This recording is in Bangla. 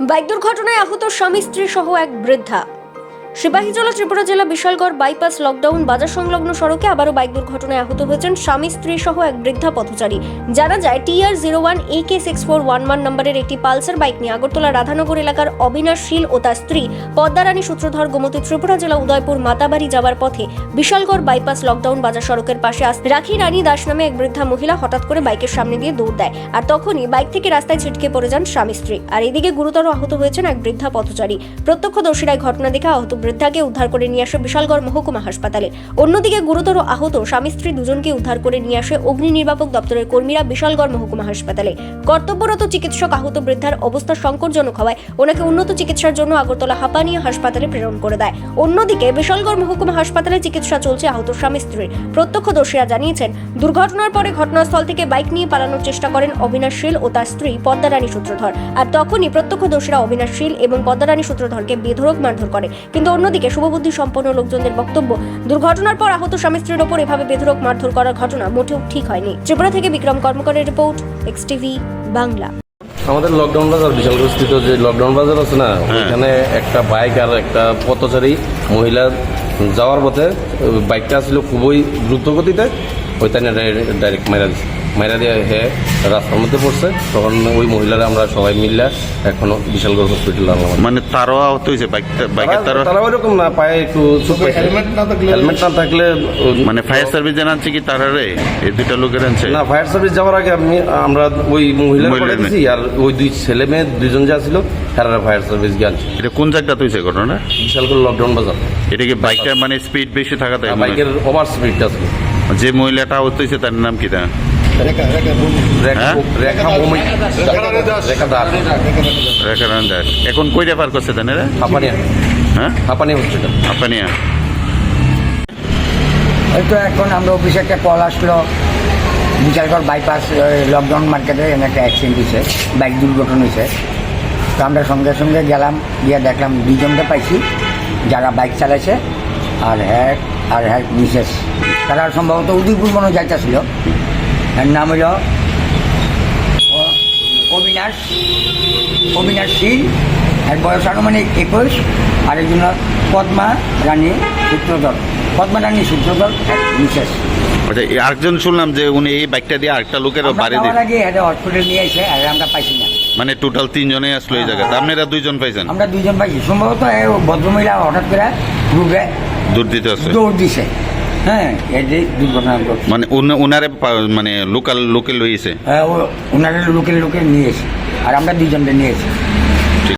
বাইক দুর্ঘটনায় আহত স্বামী স্ত্রী সহ এক বৃদ্ধা। সিপাহীজলা ত্রিপুরা জেলা বিশালগড় বাইপাস লকডাউন বাজার সংলগ্ন সড়কে আবারও বাইক দুর্ঘটনায় আহত হয়েছেন স্বামী, স্ত্রী সহ এক বৃদ্ধা পথচারী। জানা যায় TR zero one A K six four one one নম্বরের একটি পালসার বাইক নিয়ে আগরতলা রাধানগর এলাকার অবিনাশ শীল ও তার স্ত্রী পদ্মারানী সূত্রধর গোমতী ত্রিপুরা জেলা উদয়পুর মাতাবাড়ি যাওয়ার পথে বিশালগড় বাইপাস লকডাউন বাজার সড়কের পাশে রাখি রানী দাস নামে এক বৃদ্ধা মহিলা হঠাৎ করে বাইকের সামনে দিয়ে দৌড় দেয় আর তখনই বাইক থেকে রাস্তায় ছিটকে পড়ে যান স্বামী, স্ত্রী। আর এদিকে গুরুতর আহত হয়েছেন এক বৃদ্ধা পথচারী। প্রত্যক্ষদর্শীরাই ঘটনা দেখে আহত বৃদ্ধাকে উদ্ধার করে নিয়ে আসে বিশালগড় মহকুমা হাসপাতালে। অন্যদিকে গুরুতর আহত স্বামী স্ত্রী দুজনকে উদ্ধার করে নিয়ে আসে অগ্নি নির্বাপক দপ্তরের কর্মীরা বিশালগড় মহকুমা হাসপাতালে। কর্তব্যরত চিকিৎসক আহত বৃদ্ধার অবস্থা সংকটজনক হওয়ায় ওনাকে উন্নত চিকিৎসার জন্য আগরতলা হাঁপানিয়া হাসপাতালে প্রেরণ করে দেয়। অন্যদিকে বিশালগড় মহকুমা হাসপাতালে চিকিৎসা চলছে আহত স্বামী স্ত্রীর। প্রত্যক্ষদর্শীরা জানিয়েছেন, দুর্ঘটনার পরে ঘটনাস্থল থেকে বাইক নিয়ে পালানোর চেষ্টা করেন অবিনাশ শীল ও তার স্ত্রী পদ্মারানী সূত্রধর। আর তখনই প্রত্যক্ষদর্শীরা অবিনাশ শীল এবং পদ্মারানী সূত্রধরকে বেধড়ক মারধর করে। কিন্তু অন্যদিকে শুভবুদ্ধি সম্পন্ন লোকজনদের বক্তব্য দুর্ঘটনার পর আহত স্বামী স্ত্রীর ওপর এভাবে বেধড়ক মারধর করার ঘটনা মোটেও ঠিক হয়নি। ত্রিপুরা থেকে বিক্রম কর্মকারের রিপোর্ট এক্স টিভি বাংলা। আমাদের লকডাউন বাজার বিশালগড় স্থিত যে লকডাউন বাজার আছে না ওইখানে একটা বাইক আর একটা পথচারী মহিলা যাওয়ার পথে বাইকটা ছিল খুবই দ্রুত গতিতে ওইটা ডাইরেক্ট মাইরা দিচ্ছে মাইরা দিয়ে হে রাস্তার মধ্যে পড়ছে তখন ওই মহিলারা আমরা সবাই মিললে এখনও বিশালগড় হসপিটাল আনলাম মানে তারও আহত হয়েছে বাইকটা বাইকের তারও তারা ওইরকম না পায়ে একটু হেলমেট না থাকলে হেলমেট না থাকলে মানে ফায়ার সার্ভিস জানাচ্ছে কি তারারে এই দুইটা লোকের আনছে? না ফায়ার সার্ভিস যাওয়ার আগে আমি আমরা ওই মহিলা আর ওই দুই ছেলে মেয়ে দুইজন যা ছিল তারা ফায়ার সার্ভিস গিয়ে এটা কোন জায়গাটা হয়েছে ঘটনা বিশাল করে লকডাউন বাজার। এটা কি বাইকটা মানে স্পিড বেশি থাকাতে বাইকের ওভার স্পিডটা ছিল। যে মহিলাটা আহত হয়েছে তার নাম কি তা এখন কই রেফার করছে তানেরা হাপানিয়া। হ্যাঁ হাপানিয়া হসপিটাল আপনানিয়া এই তো এখন আমরা অফিসে একটা কল আসলো। বিচারগড় বাইপাস লকডাউন মার্কেটে এখানে একটা অ্যাক্সিডেন্ট হয়েছে বাইক দুর্ঘটনা হয়েছে। তো আমরা সঙ্গে সঙ্গে গেলাম গিয়ে দেখলাম দুজনকে পাইছি যারা বাইক চালাইছে আর হ্যাঁ আর হ্যাঁ মিসেস তারা সম্ভবত উদয়পুর মনে যাইতেছিল। এর নাম হইল অবিনাশ অবিনাশ সিং এর বয়স আনুমানিক একুশ। আর একজন পদ্মা রানী সূত্রধর। পদ্মা রানী সূত্রধর মিসেস আচ্ছা আরেকজন শুনলাম যে উনি এই বাইকটা দিয়ে আরেকটা লোকের বাড়ি দিয়ে আগে এটা হসপিটাল নিয়ে এসে আর আমরা পাইছি না। মানে টোটাল তিনজনে আসলো এই জায়গাতে। আপনারা দুইজন পাইছেন? আমরা দুইজন পাইছি। সম্ভবত ভদ্রমহিলা হঠাৎ করে রুগে দূর দিতে আছে দৌড় দিছে। হ্যাঁ এই যে দুর্ঘটনা ঘটছে। মানে উনি- উনারে পা- মানে লোকাল লোকে লইছে হ্যাঁ, ও ওনারা লোকের লোকে নিয়ে এসে আর আমরা দুইজনকে নিয়ে এসে